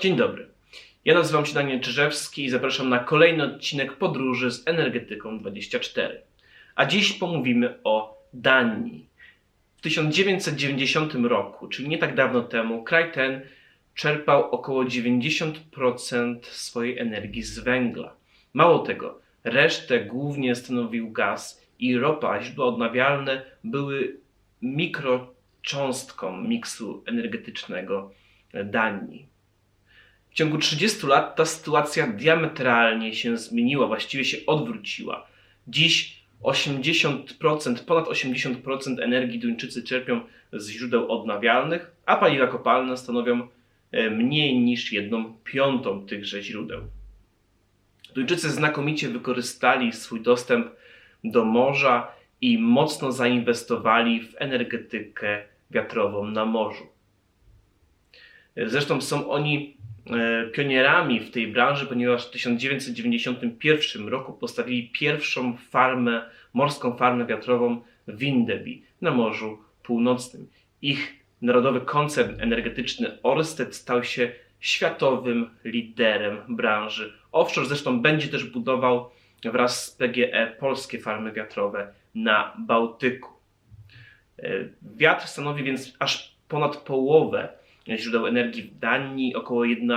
Dzień dobry. Ja nazywam się Daniel Czyżewski i zapraszam na kolejny odcinek podróży z Energetyką 24. A dziś pomówimy o Danii. W 1990 roku, czyli nie tak dawno temu, kraj ten czerpał około 90% swojej energii z węgla. Mało tego, resztę głównie stanowił gaz i ropa, a źródła odnawialne były mikrocząstką miksu energetycznego Danii. W ciągu 30 lat ta sytuacja diametralnie się zmieniła, właściwie się odwróciła. Dziś 80%, ponad 80% energii Duńczycy czerpią z źródeł odnawialnych, a paliwa kopalne stanowią e, mniej niż jedną piątą tychże źródeł. Duńczycy znakomicie wykorzystali swój dostęp do morza i mocno zainwestowali w energetykę wiatrową na morzu. Zresztą są oni pionierami w tej branży, ponieważ w 1991 roku postawili pierwszą farmę, morską farmę wiatrową w Windeby na Morzu Północnym. Ich narodowy koncern energetyczny Orsted stał się światowym liderem branży offshore. Zresztą będzie też budował wraz z PGE polskie farmy wiatrowe na Bałtyku. E, Wiatr stanowi więc aż ponad połowę źródeł energii w Danii, około 1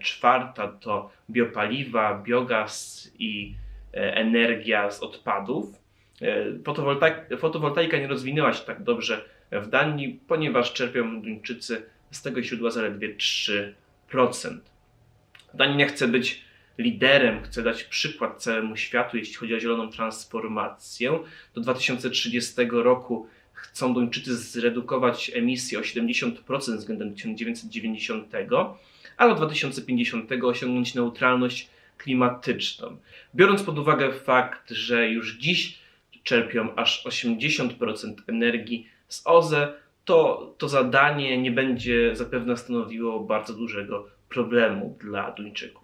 czwarta to biopaliwa, biogaz i e, energia z odpadów. E, Fotowoltaika, fotowoltaika nie rozwinęła się tak dobrze w Danii, ponieważ czerpią Duńczycy z tego źródła zaledwie 3%. Dania chce być liderem, chce dać przykład całemu światu, jeśli chodzi o zieloną transformację. Do 2030 roku chcą Duńczycy zredukować emisję o 70% względem 1990, a do 2050 osiągnąć neutralność klimatyczną. Biorąc pod uwagę fakt, że już dziś czerpią aż 80% energii z OZE, to to zadanie nie będzie zapewne stanowiło bardzo dużego problemu dla Duńczyków.